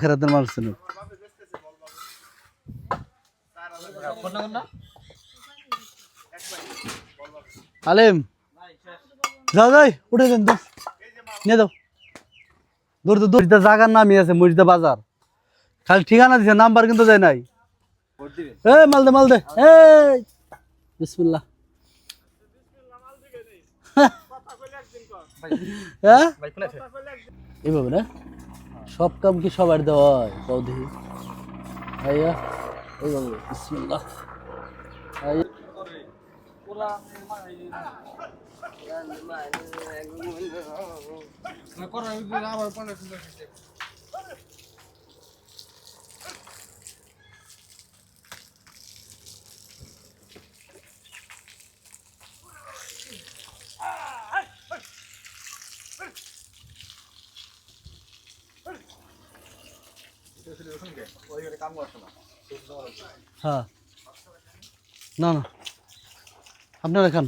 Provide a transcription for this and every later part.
খেরাতের মানুষ ছিল। আলেম যাও যাই উঠে দেন তো নিয়ে যাও। দূর তো দূর জায়গার নামই আছে মসজিদা বাজার। খালি ঠিকানা দিছে নাম্বার কিন্তু যায় নাই। এ মালদে মালদে এই। বিসমিল্লাহ। হ্যাঁ? এইভাবে না? সব কাম কি সবার দেওয়া হয়? বৌদি। দেখি আইয়া এইভাবে বিসমিল্লাহ। আইয়া হ্যাঁ। না না। আপনারা খান।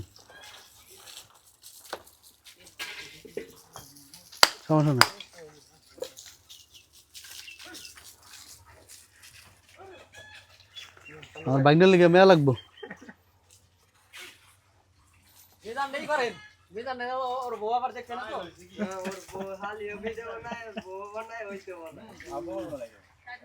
সমস্যা না আমার বাইকটা লেগে মেয়া লাগবো। করেন। বেজান নেই ওর বউ আবার দেখছে না তো?